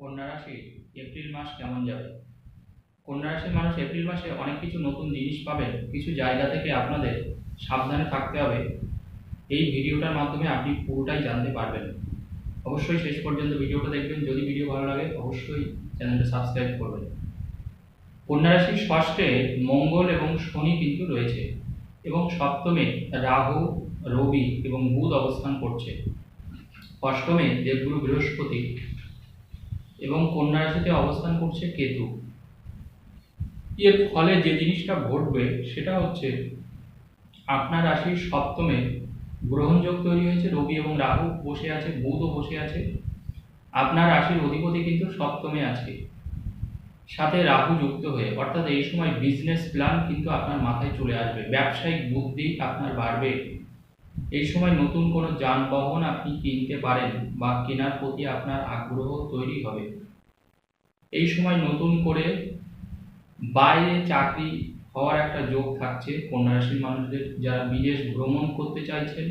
কন্যা রাশি এপ্রিল মাস কেমন যাবে? কন্যা রাশির মানুষ এপ্রিল মাসে অনেক কিছু নতুন জিনিস পাবেন, কিছু জায়গা থেকে আপনাদের সাবধানে থাকতে হবে। এই ভিডিওটার মাধ্যমে আপনি পুরোটাই জানতে পারবেন। অবশ্যই শেষ পর্যন্ত ভিডিওটা দেখবেন, যদি ভিডিও ভালো লাগে অবশ্যই চ্যানেলটা সাবস্ক্রাইব করবেন। কন্যা রাশির ষষ্ঠে মঙ্গল এবং শনি কিন্তু রয়েছে এবং সপ্তমে রাহু, রবি এবং বুধ অবস্থান করছে। অষ্টমে দেবগুরু বৃহস্পতি এবং কন্যা রাশিতে অবস্থান করছে কেতু। এর ফলে যে জিনিসটা ঘটবে, সেটা হচ্ছে আপনার রাশির সপ্তমে গ্রহণযোগ তৈরি হয়েছে, রবি এবং রাহু বসে আছে, বুধও বসে আছে। আপনার রাশির অধিপতি কিন্তু সপ্তমে আছে। সাথে রাহু যুক্ত হয়ে, অর্থাৎ এই সময় বিজনেস প্ল্যান কিন্তু আপনার মাথায় চলে আসবে। ব্যবসায়িক বুদ্ধি আপনার বাড়বে। এই সময় নতুন কোনো যানবাহন আপনি কিনতে পারেন বা কেনার প্রতি আপনার আগ্রহ তৈরি হবে। এই সময় নতুন করে বাইরে চাকরি হওয়ার একটা যোগ থাকছে। কন্যা রাশির মানুষদের যারা বিদেশ ভ্রমণ করতে চাইছেন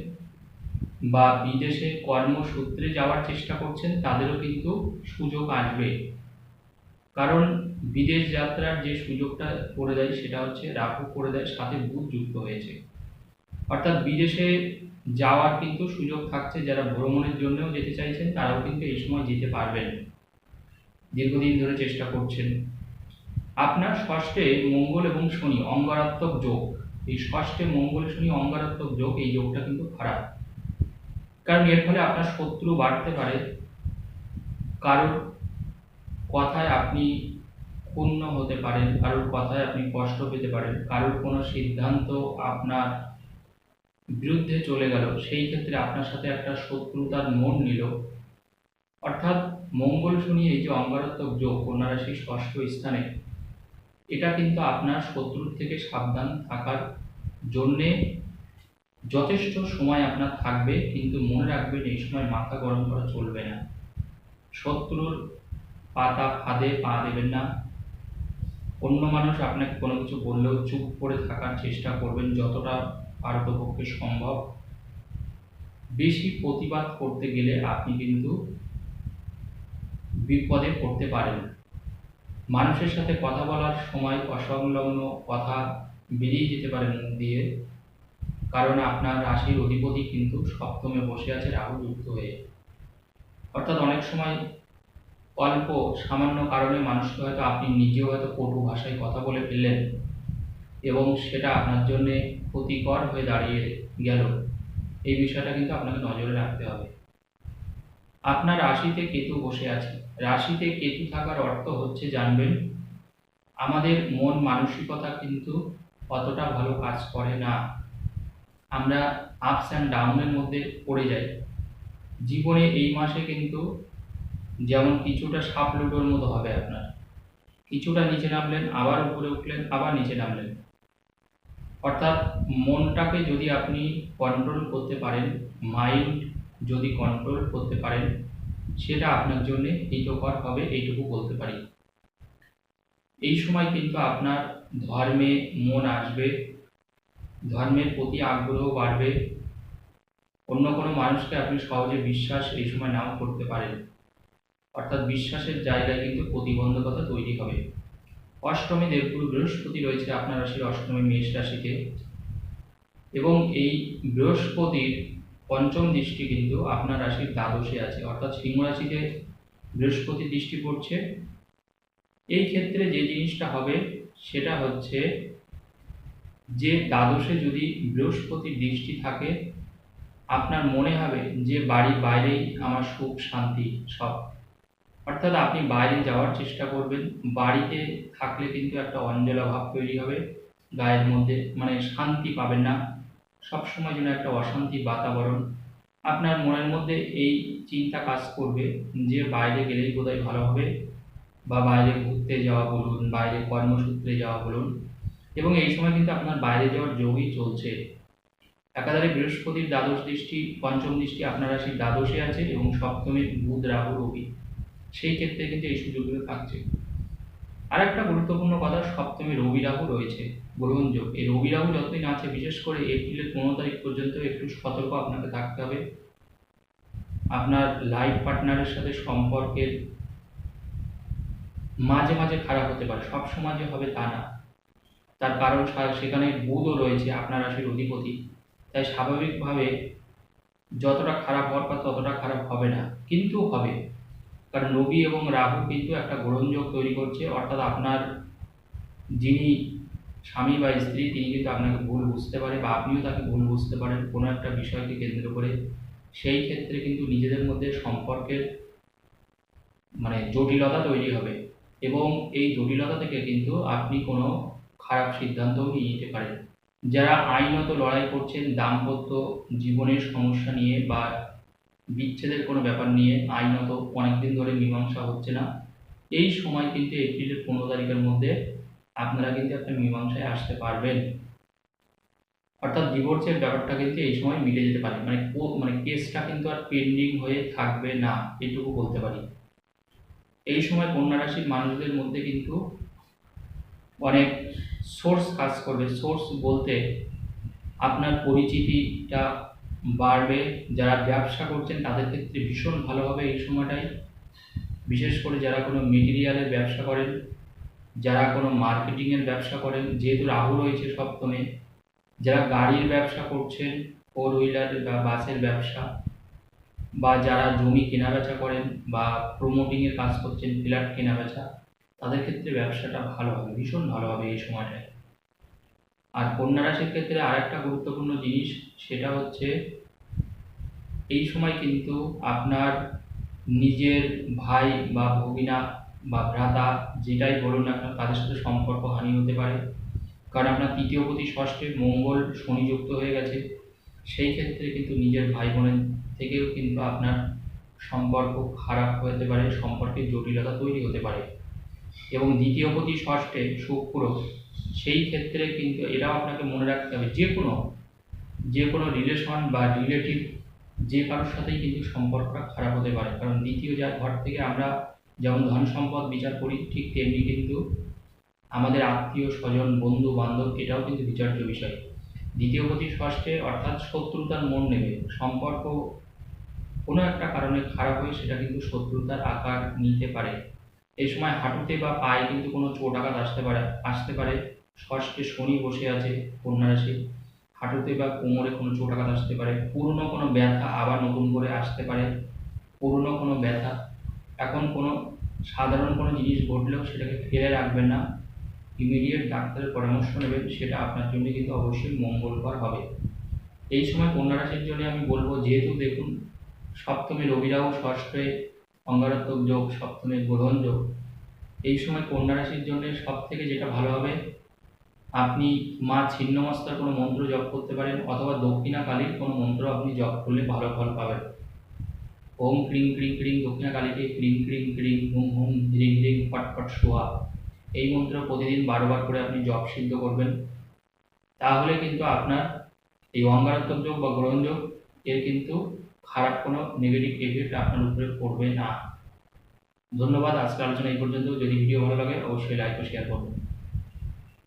বা বিদেশে কর্মসূত্রে যাওয়ার চেষ্টা করছেন, তাদেরও কিন্তু সুযোগ আসবে। কারণ বিদেশ যাত্রার যে সুযোগটা করে দেয়, সেটা হচ্ছে রাহু করে দেয়, সাথে বুধ যুক্ত হয়েছে। অর্থাৎ বিদেশে যাওয়ার কিন্তু সুযোগ থাকছে যারা ভ্রমণের জন্যও যেতে চাইছেন, তারাও কিন্তু এই সময় যেতে পারবেন। দীর্ঘদিন ধরে চেষ্টা করছেন। আপনার ষষ্ঠে মঙ্গল এবং শনি, অঙ্গারাত্মক যোগ। এই ষষ্ঠে মঙ্গল, শনি, অঙ্গারাত্মক যোগ, এই যোগটা কিন্তু খারাপ। কারণ এর ফলে আপনার শত্রু বাড়তে পারে। কারোর কথায় আপনি ক্ষুণ্ণ হতে পারেন, কারোর কথায় আপনি কষ্ট পেতে পারেন, কারোর কোনো সিদ্ধান্ত আপনার বিরুদ্ধে চলে গেল, সেই ক্ষেত্রে আপনার সাথে একটা শত্রুতার মন নিল। অর্থাৎ মঙ্গল শনি এই যে অঙ্গারাত্মক যোগ কন্যা ষষ্ঠ স্থানে, এটা কিন্তু আপনার শত্রুর থেকে সাবধান থাকার জন্যে যথেষ্ট সময় আপনার থাকবে, কিন্তু মনে রাখবেন এই সময় মাথা গরম করা চলবে না। শত্রুর পাতা ফাঁদে পা দেবেন না। অন্য মানুষ আপনাকে কোনো কিছু বললেও চুপ করে থাকার চেষ্টা করবেন, যতটা পারতপক্ষে সম্ভব। বেশি প্রতিবাদ করতে গেলে আপনি কিন্তু বিপদে পড়তে পারেন। মানুষের সাথে কথা বলার সময় অসংলগ্ন কথা বেরিয়ে যেতে পারে মুখ দিয়ে, কারণ আপনার রাশির অধিপতি কিন্তু সপ্তমে বসে আছে রাহু যুক্ত হয়ে। অর্থাৎ অনেক সময় অল্প সামান্য কারণে মানুষকে হয়তো আপনি নিজেও হয়তো কটু ভাষায় কথা বলে ফেললেন এবং সেটা আপনার জন্য ক্ষতিকর হয়ে দাঁড়িয়ে গেল। এই বিষয়টা কিন্তু আপনাকে নজরে রাখতে হবে। আপনার রাশিতে কেতু বসে আছে। রাশিতে কেতু থাকার অর্থ হচ্ছে, জানবেন, আমাদের মন মানসিকতা কিন্তু অতটা ভালো কাজ করে না। আমরা আপস অ্যান্ড ডাউনের মধ্যে পড়ে যাই। জীবনে এই মাসে কিন্তু যেমন কিছুটা সাপ লুডোর মতো হবে আপনার। কিছুটা নিচে নামলেন, আবার উপরে উঠলেন, আবার নিচে নামলেন। অর্থাৎ মনটাকে যদি আপনি কন্ট্রোল করতে পারেন মাইন্ড যদি কন্ট্রোল করতে পারেন, সেটা আপনার জন্য হিতকর হবে, এইটুকু বলতে পারি। এই সময় কিন্তু আপনার ধর্মে মন আসবে, ধর্মের প্রতি আগ্রহ বাড়বে। অন্য কোনো মানুষকে আপনি সহজে বিশ্বাস এই সময় নাও করতে পারেন। অর্থাৎ বিশ্বাসের জায়গায় কিন্তু প্রতিবন্ধকতা তৈরি হবে। অষ্টমী দেবগুরু বৃহস্পতি রয়েছে, আপনার রাশির অষ্টমী মেষ রাশিতে। এবং এই বৃহস্পতির পঞ্চম দৃষ্টি কিন্তু আপনার রাশির দ্বাদশে আছে, অর্থাৎ সিংহ রাশিতে বৃহস্পতির দৃষ্টি পড়ছে। এই ক্ষেত্রে যে জিনিসটা হবে, সেটা হচ্ছে যে দ্বাদশে যদি বৃহস্পতির দৃষ্টি থাকে, আপনার মনে হবে যে বাড়ির বাইরেই আমার সুখ, শান্তি সব অর্থাৎ আপনি বাইরে যাওয়ার চেষ্টা করবেন। বাড়িতে থাকলে কিন্তু একটা অঞ্জলা ভাব তৈরি হবে। গায়ের মধ্যে মানে শান্তি পাবেন না। সবসময় যেন একটা অশান্তি বাতাবরণ। আপনার মনের মধ্যে এই চিন্তা কাজ করবে যে বাইরে গেলেই বোধহয় ভালো হবে বা বাইরে ঘুরতে যাওয়া বলুন, বাইরে কর্মসূত্রে যাওয়া বলুন। এবং এই সময় কিন্তু আপনার বাইরে যাওয়ার যোগই চলছে। একাধারে বৃহস্পতির দ্বাদশ দৃষ্টি, পঞ্চম দৃষ্টি আপনার রাশির দ্বাদশে আছে এবং সপ্তমে বুধ, রাহু, রবি। সেই ক্ষেত্রে কিন্তু এই সুযোগগুলো থাকছে। আর একটা গুরুত্বপূর্ণ কথা, সপ্তমে রবি রাহু রয়েছে। গ্রহণযোগ এই রবি রাহু যতদিন আছে, বিশেষ করে এপ্রিলের পনেরো তারিখ পর্যন্ত একটু সতর্ক আপনাকে থাকতে হবে। আপনার লাইফ পার্টনারের সাথে সম্পর্কের মাঝে মাঝে খারাপ হতে পারে। সব সময় যে হবে তা না। তার কারণ সেখানে বুধও রয়েছে, আপনার রাশির অধিপতি। তাই স্বাভাবিকভাবে যতটা খারাপ হওয়ার কথা ততটা খারাপ হবে না। কিন্তু হবে। কারণ রবি এবং রাহু কিন্তু একটা গ্রহণযোগ তৈরি করছে। অর্থাৎ আপনার যিনি স্বামী বা স্ত্রী, তিনি কিন্তু আপনাকে ভুল বুঝতে পারে বা আপনিও তাকে ভুল বুঝতে পারেন কোনো একটা বিষয়কে কেন্দ্র করে। সেই ক্ষেত্রে কিন্তু নিজেদের মধ্যে সম্পর্কের মানে জটিলতা তৈরি হবে এবং এই জটিলতা থেকে কিন্তু আপনি কোনো খারাপ সিদ্ধান্তও নিয়ে নিতে পারেন। যারা আইনত লড়াই করছেন, দাম্পত্য জীবনের সমস্যা নিয়ে বা বিচ্ছেদের কোনো ব্যাপার নিয়ে আইনত অনেকদিন ধরে মীমাংসা হচ্ছে না। এই সময় কিন্তু এপ্রিলের পনেরো তারিখের মধ্যে আপনারা কিন্তু একটা মীমাংসায় আসতে পারবেন। অর্থাৎ ডিভোর্সের ব্যাপারটা কিন্তু এই সময় মিটে যেতে পারে। মানে মানে কেসটা কিন্তু আর পেন্ডিং হয়ে থাকবে না, এটুকু বলতে পারি। এই সময় কন্যা রাশির মানুষদের মধ্যে কিন্তু অনেক সোর্স কাজ করবে। সোর্স বলতে আপনার পরিচিতিটা বাড়বে, যারা ব্যবসা করছেন তাদের ক্ষেত্রে ভীষণ ভালো হবে এই সময়টাই। বিশেষ করে যারা কোনো মেটেরিয়ালের ব্যবসা করেন, যারা কোনো মার্কেটিংয়ের ব্যবসা করেন, যেহেতু রাহু রয়েছে সপ্তমে, যারা গাড়ির ব্যবসা করছেন ফোর হুইলার বা বাসের ব্যবসা, বা যারা জমি কেনাবেচা করেন বা প্রমোটিংয়ের কাজ করছেন ফ্ল্যাট কেনাবেচা, তাদের ক্ষেত্রে ব্যবসাটা ভালো হবে, ভীষণ ভালো হবে এই সময়টায়। আর কন্যা রাশির ক্ষেত্রে আরেকটা গুরুত্বপূর্ণ জিনিস, সেটা হচ্ছে এই সময় কিন্তু আপনার নিজের ভাই বা ভগিনা বা ভ্রাতা যেটাই বলুন আপনার তাদের সাথে সম্পর্ক হানি হতে পারে। কারণ আপনার তৃতীয় প্রতি ষষ্ঠে মঙ্গল শনি যুক্ত হয়ে গেছে। সেই ক্ষেত্রে কিন্তু নিজের ভাই বোনের থেকেও কিন্তু আপনার সম্পর্ক খারাপ হতে পারে, সম্পর্কের জটিলতা তৈরি হতে পারে। এবং দ্বিতীয় প্রতি ষষ্ঠে শুক্র, সেই ক্ষেত্রে কিন্তু এটাও আপনাকে মনে রাখতে হবে, যে কোনো যে কোনো রিলেশন বা রিলেটিভ যে কারোর সাথেই কিন্তু সম্পর্কটা খারাপ হতে পারে। কারণ দ্বিতীয় যা ঘর থেকে আমরা যেমন ধন সম্পদ বিচার করি, ঠিক তেমনি কিন্তু আমাদের আত্মীয়, স্বজন, বন্ধু, বান্ধব, এটাও কিন্তু বিচার্য বিষয়। দ্বিতীয় প্রতি ষষ্ঠে অর্থাৎ শত্রুতার মন নেবে। সম্পর্ক কোনো একটা কারণে খারাপ হয়ে সেটা কিন্তু শত্রুতার আকার নিতে পারে। এই সময় হাঁটুতে বা পায়ে কিন্তু কোনো চোট আঘাত আসতে পারে আসতে পারে। ষষ্ঠে শনি বসে আছে, কন্যা রাশি। হাঁটুতে বা কোমরে কোনো চোট আঘাত আসতে পারে, পুরনো কোনো ব্যথা আবার নতুন করে আসতে পারে, পুরনো কোনো ব্যথা। এখন কোনো সাধারণ কোনো জিনিস ঘটলেও সেটাকে ফেলে রাখবেন না। ইমিডিয়েট ডাক্তারের পরামর্শ নেবেন, সেটা আপনার জন্য কিন্তু অবশ্যই মঙ্গলকর হবে। এই সময় কন্যা রাশির জন্য আমি বলব, যেহেতু দেখুন, সপ্তমী রবিরাও ষষ্ঠে অঙ্গারাত্মক যোগ, সপ্তমী গ্রহণ যোগ। এই সময় কন্যা রাশির জন্য সব থেকে যেটা ভালো হবে আপনি মা ছিন্নমস্তার কোনো মন্ত্র জপ করতে পারেন, অথবা দক্ষিণা কালীর কোনো মন্ত্র আপনি জপ করলে ভালো ফল পাবেন। ওম ক্রিং ক্রিং ক্রিং দক্ষিণা কালীকে ক্রিং ক্রিং ক্রিং, হুম হুম হ্রিং হ্রিং ফট ফট সোয়া এই মন্ত্র প্রতিদিন বারবার করে আপনি জপ সিদ্ধ করবেন। তাহলে কিন্তু আপনার এই অঙ্গারত্মক যোগ বা গ্রহণ যোগ, এর কিন্তু খারাপ কোনো নেগেটিভ এফেক্ট আপনার উপরে পড়বে না। ধন্যবাদ, আজকের আলোচনা এই পর্যন্ত। যদি ভিডিও ভালো লাগে, অবশ্যই লাইক ও শেয়ার করবেন।